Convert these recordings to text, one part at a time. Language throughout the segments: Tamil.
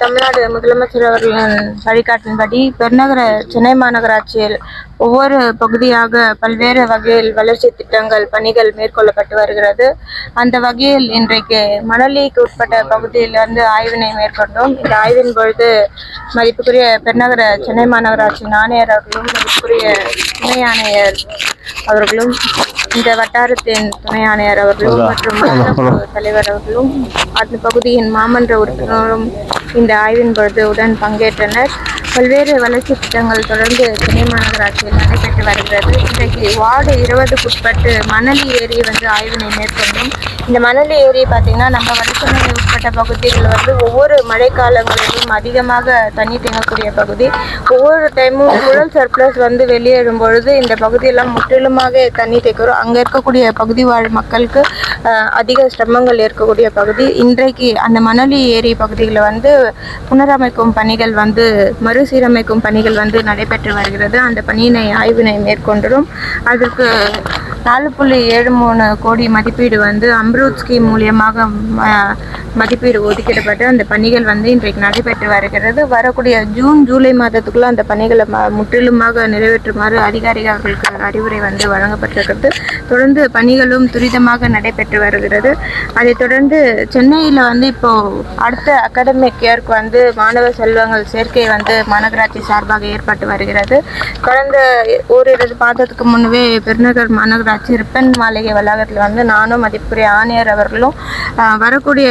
தமிழ்நாடு முதலமைச்சர் அவர்களின் வழிகாட்டின்படி பெருநகர சென்னை மாநகராட்சியில் ஒவ்வொரு பகுதியாக பல்வேறு வகையில் வளர்ச்சி திட்டங்கள் பணிகள் மேற்கொள்ளப்பட்டு வருகிறது. அந்த வகையில் இன்றைக்கு மணலிக்கு உட்பட்ட பகுதியிலிருந்து ஆய்வினை மேற்கொண்டோம். இந்த ஆய்வின் பொழுது மதிப்புக்குரிய பெருநகர சென்னை மாநகராட்சி ஆணையர் அவர்களும் மதிப்புக்குரிய துணை ஆணையர் அவர்களும் இந்த வட்டாரத்தின் துணை ஆணையர் அவர்களும் மற்றும் தலைவர் அவர்களும் அந்த பகுதியின் மாமன்ற உறுப்பினரும் இந்த ஆய்வின் பொழுது உடன் பங்கேற்றனர். பல்வேறு வளர்ச்சி திட்டங்கள் தொடர்ந்து சென்னை மாநகராட்சியில் நடைபெற்று வருகிறது. இன்றைக்கு வார்டு இருபதுக்குட்பட்டு மணலி ஏரி வந்து ஆய்வினை மேற்கொண்டோம். இந்த மணலி ஏரி பார்த்தீங்கன்னா நம்ம வடசென்னை உட்பட்ட பகுதிகளில் வந்து ஒவ்வொரு மழைக்காலங்களிலும் அதிகமாக தண்ணி தேங்கக்கூடிய பகுதி. ஒவ்வொரு டைமும் குழல் சர்ப்ளஸ் வந்து வெளியேறும் பொழுது இந்த பகுதியெல்லாம் முற்றிலுமாக தண்ணி தேக்கிறோம். அங்கே இருக்கக்கூடிய பகுதி வாழ் மக்களுக்கு அதிக சிரமங்கள் இருக்கக்கூடிய பகுதி. இன்றைக்கு அந்த மணலி ஏரி பகுதிகளில் வந்து புனரமைக்கும் பணிகள் வந்து மறுசீரமைக்கும் பணிகள் வந்து நடைபெற்று வருகிறது. அந்த பணியினை ஆய்வினை மேற்கொண்டதும் அதற்கு நாலு புள்ளி ஏழு மூணு கோடி மதிப்பீடு வந்து அம்ரூத் ஸ்கீம் மூலியமாக ம- மதிப்பீடு ஒதுக்கிடப்பட்டு அந்த பணிகள் வந்து இன்றைக்கு நடைபெற்று வருகிறது. வரக்கூடிய ஜூன் ஜூலை மாதத்துக்குள்ள அந்த பணிகளை முற்றிலுமாக நிறைவேற்றுமாறு அதிகாரிகளுக்கு அறிவுரை வந்து வழங்கப்பட்டிருக்கிறது. தொடர்ந்து பணிகளும் துரிதமாக நடைபெற்று வருகிறது. அதைத் தொடர்ந்து சென்னையில் வந்து இப்போ அடுத்த அகாடமிக் இயர்க்கு வந்து மாணவ செல்வங்கள் சேர்க்கை வந்து மாநகராட்சி சார்பாக ஏற்பட்டு வருகிறது. கடந்த ஓரிரு மாதத்துக்கு முன்னவே பெருநகர் மாநகராட்சி ரிப்பன் மாளிகை வளாகத்தில் வந்து நானும் மதிப்புரிய ஆணையர் அவர்களும் வரக்கூடிய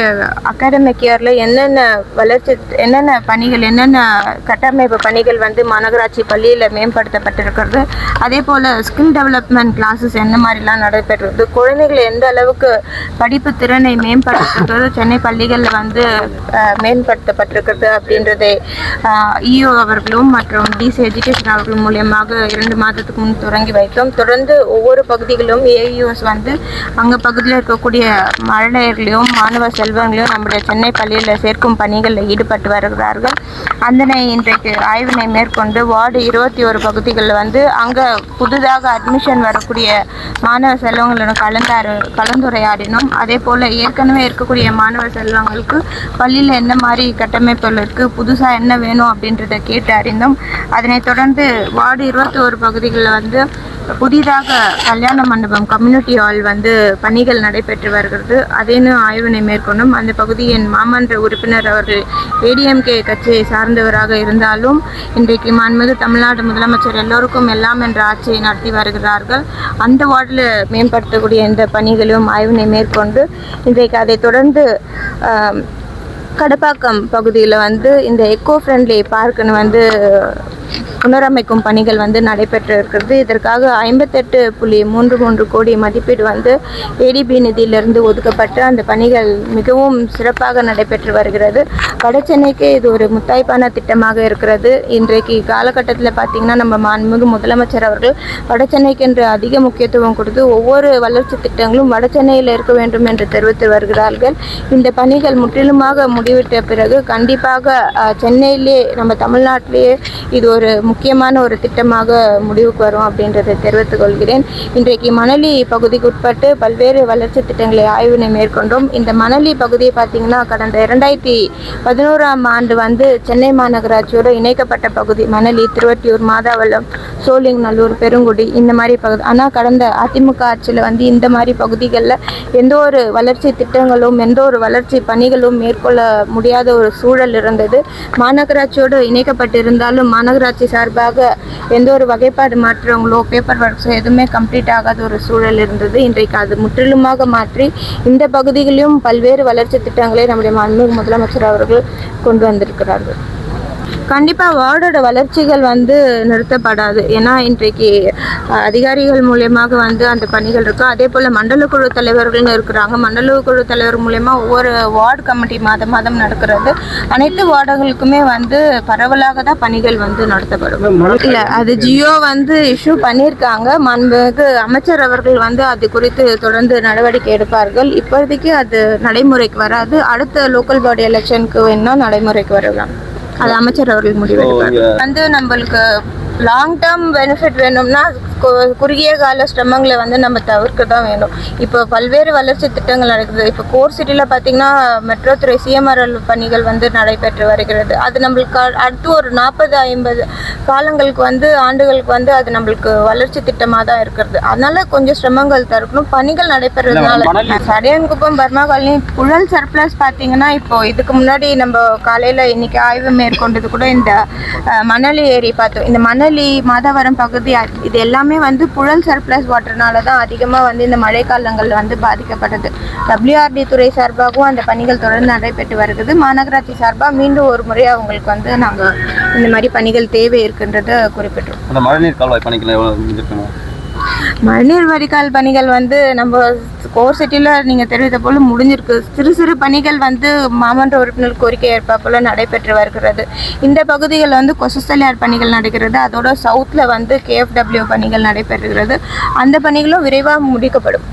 அகாடமிக் இயரில் என்னென்ன வளர்ச்சி என்னென்ன பணிகள் என்னென்ன கட்டமைப்பு பணிகள் வந்து மாநகராட்சி பள்ளியில் மேம்படுத்தப்பட்டிருக்கிறது. அதே போல் ஸ்கில் டெவலப்மெண்ட் கிளாஸஸ் என்ன மாதிரிலாம் நடைபெறுறது குழந்தைகள் எந்த அளவுக்கு படிப்பு திறனை மேம்படுத்துறது சென்னை பள்ளிகளில் வந்து மேம்படுத்தப்பட்டிருக்கிறது அப்படின்றதை இஓ அவர்களும் மற்றும் டிசி எஜுகேஷன் அவர்கள் மூலியமாக இரண்டு மாதத்துக்கு முன் தொடங்கி வைத்தோம். தொடர்ந்து ஒவ்வொரு பகுதி பகுதிகளிலும் ஏஇஓஸ் வந்து அங்கே பகுதியில் இருக்கக்கூடிய மழலையர்களையும் மாணவ செல்வங்களையும் நம்முடைய சென்னை பள்ளியில் சேர்க்கும் பணிகளில் ஈடுபட்டு வருகிறார்கள். அதனை இன்றைக்கு ஆய்வினை மேற்கொண்டு வார்டு இருபத்தி ஒரு பகுதிகளில் வந்து அங்கே புதிதாக அட்மிஷன் வரக்கூடிய மாணவ செல்வங்களுடன் கலந்தாரு கலந்துரையாடினோம். அதே போல் ஏற்கனவே இருக்கக்கூடிய மாணவ செல்வங்களுக்கு பள்ளியில் என்ன மாதிரி கட்டமைப்புகள் இருக்குது புதுசாக என்ன வேணும் அப்படின்றத கேட்டு அறிந்தோம். அதனைத் தொடர்ந்து வார்டு இருபத்தி ஒரு பகுதிகளில் வந்து புதிதாக கல்யாண மண்டபம் கம்யூனிட்டி ஹால் வந்து பணிகள் நடைபெற்று வருகிறது. அதேனும் ஆய்வினை மேற்கொண்டும் அந்த பகுதியின் மாமன்ற உறுப்பினர் அவர்கள் ஏடிஎம்கே கட்சியை சார்ந்தவராக இருந்தாலும் இன்றைக்கு மாண்புமிகு தமிழ்நாடு முதலமைச்சர் எல்லோருக்கும் எல்லாம் என்ற ஆட்சியை நடத்தி வருகிறார்கள். அந்த வார்டில் மேம்படுத்தக்கூடிய இந்த பணிகளும் ஆய்வினை மேற்கொண்டு இன்றைக்கு அதைத் தொடர்ந்து கடப்பாக்கம் பகுதியில் வந்து இந்த எக்கோ ஃப்ரெண்ட்லி பார்க்குன்னு வந்து புனரமைக்கும் பணிகள் வந்து நடைபெற்று இருக்கிறது இதற்காக ஐம்பத்தெட்டு புள்ளி மூன்று மூன்று கோடி மதிப்பீடு வந்து ஏடிபி நிதியிலிருந்து ஒதுக்கப்பட்டு அந்த பணிகள் மிகவும் சிறப்பாக நடைபெற்று வருகிறது. வடசென்னைக்கு இது ஒரு முத்தாய்ப்பான திட்டமாக இருக்கிறது. இன்றைக்கு காலகட்டத்தில் பார்த்திங்கன்னா நம்ம மாண்புமிகு முதலமைச்சர் அவர்கள் வடசென்னைக்கு என்று அதிக முக்கியத்துவம் கொடுத்து ஒவ்வொரு வளர்ச்சி திட்டங்களும் வடசென்னையில் இருக்க வேண்டும் என்று தெரிவித்து வருகிறார்கள். இந்த பணிகள் முற்றிலுமாக முடிவிட்ட பிறகு கண்டிப்பாக சென்னையிலே நம்ம தமிழ்நாட்டிலேயே இது ஒரு முக்கியமான ஒரு திட்டமாக முடிவுக்கு வரும் அப்படின்றதை தெரிவித்துக் கொள்கிறேன். இன்றைக்கு மணலி பகுதிக்கு உட்பட்டு பல்வேறு வளர்ச்சி திட்டங்களை ஆய்வினை மேற்கொண்டோம். இந்த மணலி பகுதியை பார்த்தீங்கன்னா கடந்த இரண்டாயிரத்தி பதினோராம் ஆண்டு வந்து சென்னை மாநகராட்சியோடு இணைக்கப்பட்ட பகுதி. மணலி திருவட்டியூர் மாதாவளம் சோழிங்கநல்லூர் பெருங்குடி இந்த மாதிரி பகுதி. ஆனால் கடந்த அதிமுக ஆட்சியில் வந்து இந்த மாதிரி பகுதிகளில் எந்த ஒரு வளர்ச்சி திட்டங்களும் எந்த ஒரு வளர்ச்சி பணிகளும் மேற்கொள்ள முடியாத ஒரு சூழல் இருந்தது. மாநகராட்சியோடு இணைக்கப்பட்டிருந்தாலும் மாநகராட்சி சார்பாக எந்த ஒரு வகைப்பாடு மாற்றங்களோ பேப்பர் ஒர்க்ஸோ எதுவுமே கம்ப்ளீட் ஆகாத ஒரு சூழல் இருந்தது. இன்றைக்கு அது முற்றிலுமாக மாற்றி இந்த பகுதிகளிலும் பல்வேறு வளர்ச்சி திட்டங்களை நம்முடைய மாண்புமிகு முதலமைச்சர் அவர்கள் கொண்டு வந்திருக்கிறார்கள். கண்டிப்பாக வார்டோட வளர்ச்சிகள் வந்து நிறுத்தப்படாது. ஏன்னா இன்றைக்கு அதிகாரிகள் மூலியமாக வந்து அந்த பணிகள் இருக்கு. அதே போல் மண்டல குழு தலைவர்கள்னு இருக்கிறாங்க. மண்டல குழு தலைவர் மூலயமா ஒவ்வொரு வார்டு கமிட்டி மாதம் மாதம் நடக்கிறது. அனைத்து வார்டுகளுக்குமே வந்து பரவலாக தான் பணிகள் வந்து நடத்தப்படும். இல்லை அது ஜியோ வந்து இஷ்யூ பண்ணியிருக்காங்க. மாண்புமிகு அமைச்சர் அவர்கள் வந்து அது குறித்து தொடர்ந்து நடவடிக்கை எடுப்பார்கள். இப்போதைக்கு அது நடைமுறைக்கு வராது. அடுத்த லோக்கல் பாடி எலெக்ஷனுக்கு வேணா நடைமுறைக்கு வரலாம் அது அமைச்சர் அவர்கள் முடிவெடுப்பார் வந்து நம்மளுக்கு லாங் டேர்ம் பெனிஃபிட் வேணும்னா குறுகிய கால சிரமங்களை வந்து நம்ம தவிர்க்க தான் வேணும். இப்போ பல்வேறு வளர்ச்சி திட்டங்கள் நடக்குது. இப்போ கோர் சிட்டியில் பார்த்தீங்கன்னா மெட்ரோ துறை சிஎம்ஆர்எல் பணிகள் வந்து நடைபெற்று வருகிறது. அது நம்மளுக்கு அடுத்து ஒரு நாற்பது ஐம்பது காலங்களுக்கு வந்து ஆண்டுகளுக்கு வந்து அது நம்மளுக்கு வளர்ச்சி திட்டமாக தான் இருக்கிறது. அதனால கொஞ்சம் சிரமங்கள் தவிர்க்கணும். பணிகள் நடைபெறதுனால. Sadaiyankuppam Burma colony Puzhal surplus பார்த்தீங்கன்னா இப்போ இதுக்கு முன்னாடி நம்ம காலையில் இன்னைக்கு ஆய்வு மேற்கொண்டது கூட இந்த மணலி ஏரி பார்த்தோம் இந்த மணலி மாதவரம் பகுதி இது எல்லாமே வந்து புழல் சர்ப்ளஸ் வாட்டர்னால தான் அதிகமாக வந்து இந்த மழைக்காலங்கள் வந்து பாதிக்கப்படுது டபிள்யூஆர்டி துறை சார்பாகவும் அந்த பணிகள் தொடர்ந்து நடைபெற்று வருகிறது. மாநகராட்சி சார்பாக மீண்டும் ஒரு முறை அவங்களுக்கு வந்து நாங்கள் இந்த மாதிரி பணிகள் தேவை இருக்கின்றதை குறிப்பிட்டோம் அந்த மழைநீர் கால்வாய் முடிஞ்சிருக்கணும் மழைநீர் வடிகால் பணிகள் வந்து நம்ம கோர் சிட்டியில் நீங்கள் தெரிவித்த போல் முடிஞ்சிருக்கு. சிறு சிறு பணிகள் வந்து மாமன்ற உறுப்பினர் கோரிக்கை ஏற்பாப்பில் நடைபெற்று வருகிறது. இந்த பகுதிகளில் வந்து கொசஸ்தலியார் பணிகள் நடக்கிறது. அதோட சவுத்தில் வந்து கேஎஃப்டபிள்யூ பணிகள் நடைபெறுகிறது. அந்த பணிகளும் விரைவாக முடிக்கப்படும்.